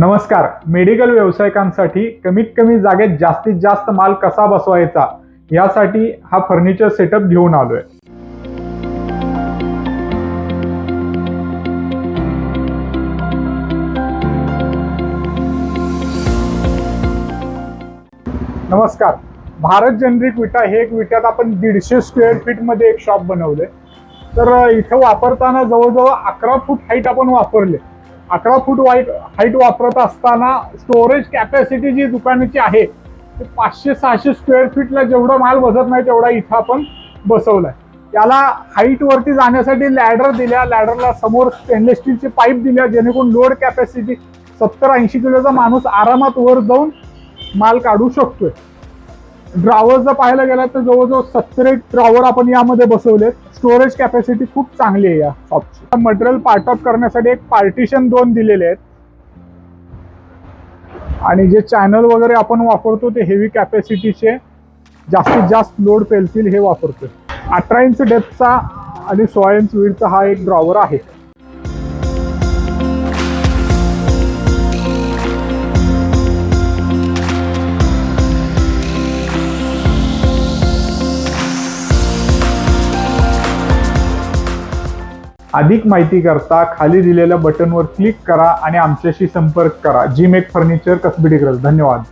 नमस्कार. मेडिकल व्यावसायिकांसाठी कमीत कमी जागेत जास्तीत जास्त माल कसा बसवायचा यासाठी हा फर्निचर सेटअप घेऊन आलोय. नमस्कार. भारत जनरिक विटा हे एक विट्यात आपण दीडशे स्क्वेअर फीटमध्ये एक शॉप बनवले तर इथं वापरताना जवळजवळ अकरा फूट हाईट आपण वापरले. अकरा फूट वाईट हाईट वापरत असताना स्टोरेज कॅपॅसिटी जी दुकानाची आहे ते पाचशे सहाशे स्क्वेअर फीटला जेवढं माल बसत नाही तेवढा इथं आपण बसवलाय. याला त्याला हाईटवरती जाण्यासाठी लॅडर दिल्या लॅडरला समोर स्टेनलेस स्टीलचे पाईप दिल्या जेणेकरून लोड कॅपॅसिटी सत्तर ऐंशी किलोचा माणूस आरामात वर जाऊन माल काढू शकतोय. ड्रॉवर जर पाहायला गेला तर जवळजवळ सतरे ड्रावर ड्रॉवर आपण यामध्ये बसवलेत स्टोरेज कॅपॅसिटी खूप चांगली आहे या शॉपची मटेरियल पार्ट ऑफ करण्यासाठी एक पार्टिशन दोन दिलेले आहेत. आणि जे चॅनल वगैरे आपण वापरतो ते हेवी कॅपॅसिटीचे जास्तीत जास्त लोड पेलतील हे वापरतो अठरा इंच डेप्थचा आणि सोळा इंच विडचा हा एक ड्रॉवर आहे. अधिक माहिती करता खाली दिलेल्या बटनवर क्लिक करा आणि आमच्याशी संपर्क करा. जिमेक फर्निचर कसबी डिग्रज धन्यवाद.